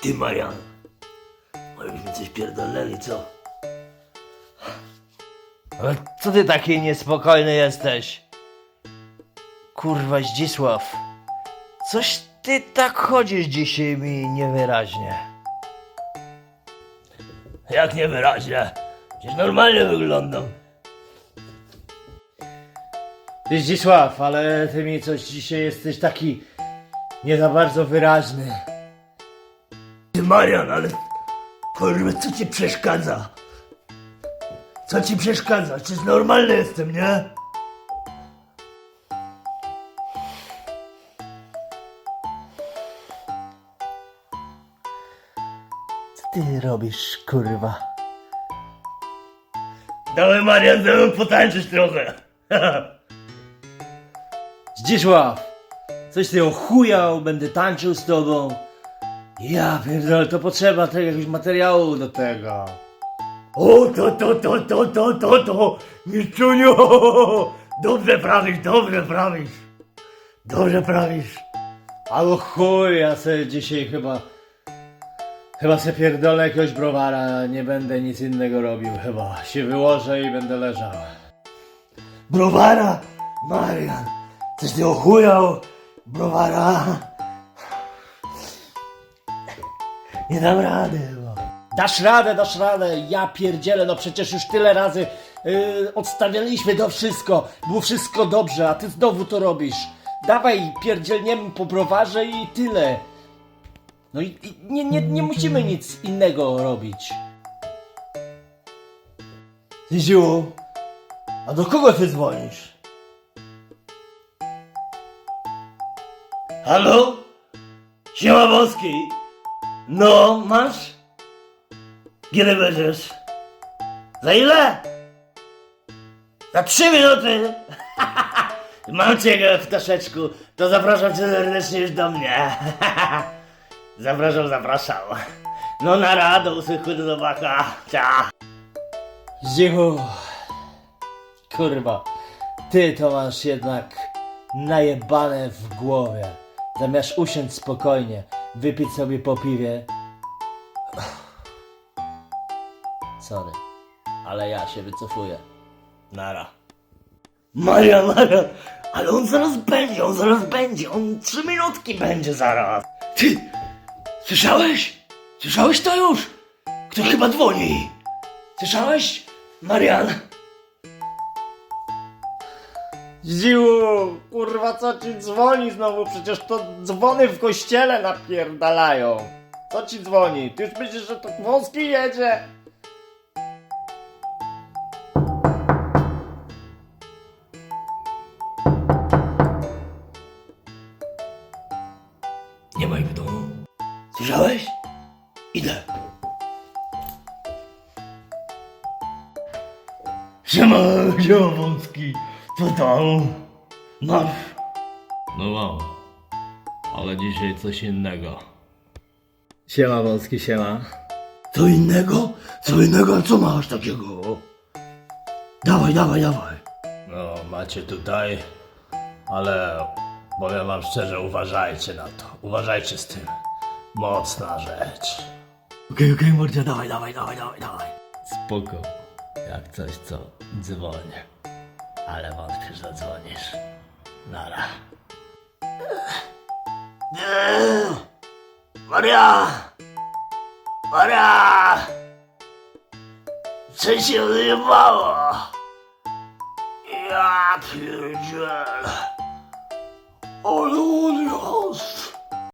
Ty, Marian. Może byśmy coś pierdolnęli, co? Ale co ty taki niespokojny jesteś? Kurwa, Zdzisław. Coś ty tak chodzisz dzisiaj mi niewyraźnie. Jak niewyraźnie. Przecież normalnie wyglądam. Zdzisław, ale ty mi coś dzisiaj jesteś taki nie za bardzo wyraźny. Ty, Marian, ale... Kurwa, co ci przeszkadza? Co ci przeszkadza? Przecież normalny jestem, nie? Co ty robisz, kurwa? Dawaj, Marian, ze mną potańczyć trochę. Zdzisław! Coś ty ochujał, będę tańczył z tobą. Ja pierdolę, to potrzeba tego jakiegoś materiału do tego. O, to, to, to, to, to, to, to, Mistruniu! Dobrze prawisz, dobrze prawisz. Dobrze prawisz. Albo chuj, ja sobie dzisiaj chyba... Chyba se pierdolę jakiegoś browara, nie będę nic innego robił chyba. Się wyłożę i będę leżał. Browara, Marian, coś ty ochujał, browara. Nie dam rady chyba. Dasz radę, dasz radę, ja pierdzielę, no przecież już tyle razy yy, odstawialiśmy to wszystko, było wszystko dobrze, a ty znowu to robisz. Dawaj, pierdzielniemy po browarze i tyle. No i, i nie, nie, nie musimy nic innego robić. Ziziu, a do kogo ty dzwonisz? Halo? Siema Boski. No, masz? Kiedy będziesz? Za ile? Za trzy minuty. Mam cię w ptaszeczku, to zapraszam cię serdecznie już do mnie. zapraszam, zapraszam. No na radę, usłychu do zobaczenia. Ciao. Zdzichu, kurwa, ty to masz jednak najebane w głowie. Zamiast usiąść spokojnie, wypić sobie po piwie. Sorry, ale ja się wycofuję. Nara. Maria, Maria, ale on zaraz będzie, on zaraz będzie, on trzy minutki będzie zaraz. Ty, słyszałeś? Słyszałeś to już? Ktoś chyba dzwoni. Słyszałeś? Marian, Zdzichu, kurwa, co ci dzwoni znowu? Przecież to dzwony w kościele napierdalają. Co ci dzwoni? Ty już myślisz, że to wąski jedzie? nie ma ich w domu. Słyszałeś? Idę. Siema, siema wąski, co tam? Masz? No mam, ale dzisiaj coś innego. Siema, wąski, siema. Co innego? Co innego? A co masz takiego? Dawaj, dawaj, dawaj. No, macie tutaj, ale powiem wam szczerze, uważajcie na to. Uważajcie z tym. Mocna rzecz. Okej, okej, mordzia, dawaj, dawaj, dawaj, dawaj, dawaj. Spoko. Jak coś, co dzwonię. Ale wątpię, że dzwonisz. Nara. Nie! Maria! Maria! Co się odjebało? Ja pierdzielę. Ale odjazd!